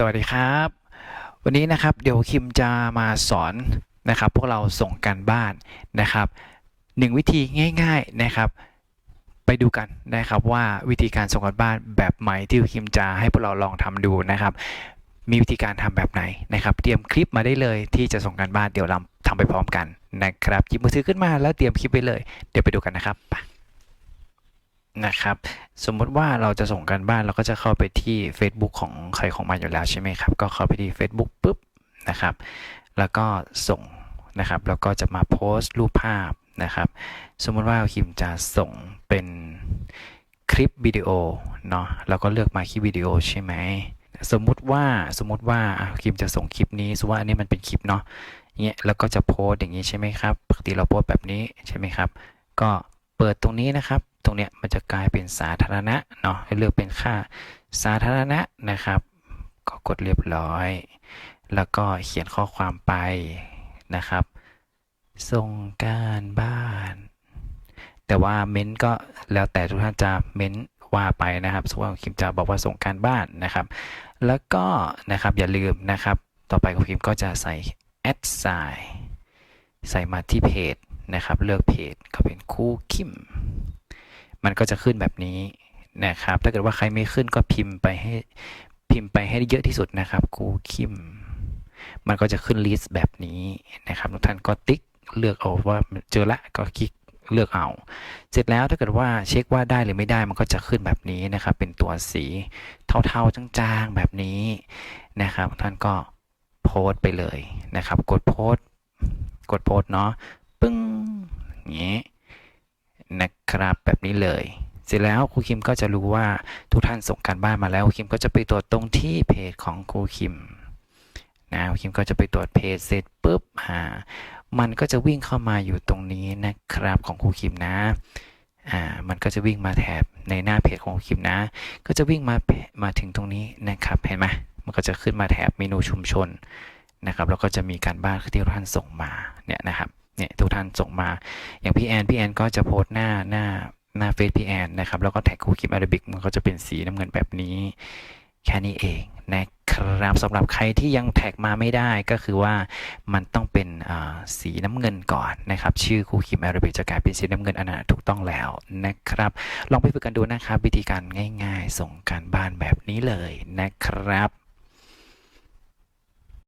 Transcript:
สวัสดีครับ วันนี้นะครับเดี๋ยวคิมจะมาสอนนะครับ พวกเราส่งการบ้านนะครับหนึ่งวิธีง่ายๆนะครับ ไปดูกันนะครับว่าวิธีการส่งการบ้านแบบใหม่ที่คิมจะให้พวกเราลองทำดูนะครับ มีวิธีการทำแบบไหนนะครับ เตรียมคลิปมาได้เลยที่จะส่งการบ้านเดี๋ยวเราทำไปพร้อมกันนะครับหยิบมือถือขึ้นมาแล้วเตรียมคลิปไปเลย เดี๋ยวไปดูกันนะครับไป นะครับ สมมุติว่าเราจะส่งกันบ้านเราก็จะเข้าไปที่ Facebook ของใครของมันอยู่แล้วใช่ไหมครับ ก็เข้าไปที่ Facebook ปุ๊บนะครับ แล้วก็ส่งนะครับแล้วก็จะมาโพสต์รูปภาพนะครับ สมมุติว่าคิมจะส่งเป็นคลิปวิดีโอเนาะเราก็เลือกมาคลิปวิดีโอใช่ไหมสมมุติว่าสมมุติว่าคิมจะส่งคลิปนี้สมมติว่าอันนี้มันเป็นคลิปเนาะเงี้ยแล้วก็จะโพสต์อย่างนี้ใช่ไหมครับปกติเราโพสต์แบบนี้ใช่ไหมครับ ก็ เปิดตรงนี้นะครับ ตรงเนี้ยมันจะกลายเป็นสาธารณะเนาะให้เลือกเป็นค่าสาธารณะนะครับ ก็กดเรียบร้อย แล้วก็เขียนข้อความไปนะครับส่งการบ้าน แต่ว่าเม้นต์ก็แล้วแต่ทุกท่านจะเม้นต์ว่าไปนะครับสมมติว่าคิมจะบอกว่าส่งการบ้านนะครับ แล้วก็นะครับอย่าลืมนะครับ ต่อไปคุณคิมก็จะใส่แอดไซใส่มาที่เพจ นะครับ เลือกเพจก็เป็นครูคิม มันก็จะขึ้นแบบนี้นะครับ ถ้าเกิดว่าใครไม่ขึ้นก็พิมพ์ไปให้พิมพ์ไปให้เยอะที่สุดนะครับครูคิม มันก็จะขึ้นลิสต์แบบนี้นะครับทุกท่านก็ติ๊กเลือกเอาว่าเจอละก็คลิกเลือกเอา เสร็จแล้วถ้าเกิดว่าเช็คว่าได้หรือไม่ได้มันก็จะขึ้นแบบนี้นะครับ เป็นตัวสีเทาๆจางๆแบบนี้นะครับ ท่านก็โพสต์ไปเลยนะครับ กดโพสต์กดโพสต์เนาะ อย่างนี้นะครับแบบนี้เลย เสร็จแล้วครูคิมก็จะรู้ว่าทุกท่านส่งการบ้านมาแล้วครูคิมก็จะไปตรวจตรงที่เพจของครูคิมนะครูคิมก็จะไปตรวจเพจเสร็จปุ๊บอ่ามันก็จะวิ่งเข้ามาอยู่ตรงนี้นะครับของครูคิมนะอ่ามันก็จะวิ่งมาแถบในหน้าเพจของครูคิมนะ ก็จะวิ่งมามาถึงตรงนี้นะครับเห็นไหมมันก็จะขึ้นมาแถบเมนูชุมชนนะครับแล้วก็จะมีการบ้านที่ทุกท่านส่งมาเนี่ยนะครับ เนี่ยทุกท่านส่งมา อย่างพี่แอนพี่แอนก็จะโพสต์หน้าหน้าหน้าเฟซพี่แอนนะครับ แล้วก็แท็กคูคิมอาราบิกมันก็จะเป็นสีน้ำเงินแบบนี้ แค่นี้เองนะครับสำหรับใครที่ยังแท็กมาไม่ได้ก็คือว่ามันต้องเป็นสีน้ำเงินก่อนนะครับ ชื่อคูคิมอาราบิกจะกลายเป็นสีน้ำเงินอันนั้นถูกต้องแล้วนะครับ ลองไปฝึกกันดูนะครับ วิธีการง่าย ๆ ส่งการบ้านแบบนี้เลยนะครับ